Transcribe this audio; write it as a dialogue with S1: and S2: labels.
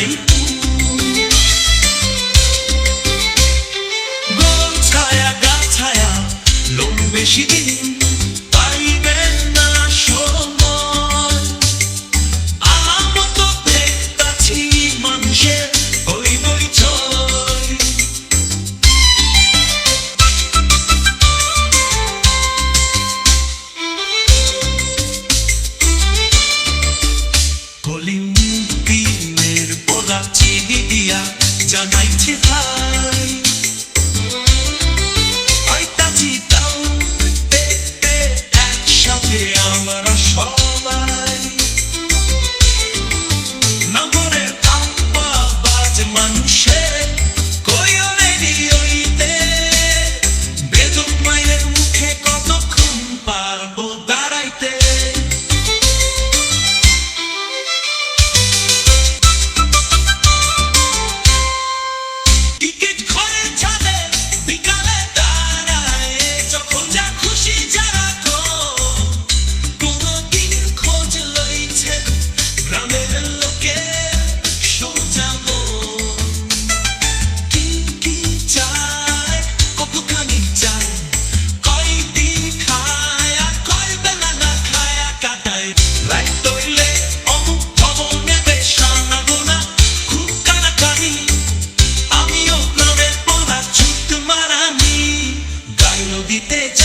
S1: নাই গোল ছায়া গা ছায়া লোক বেশি দিন আমরা DJ.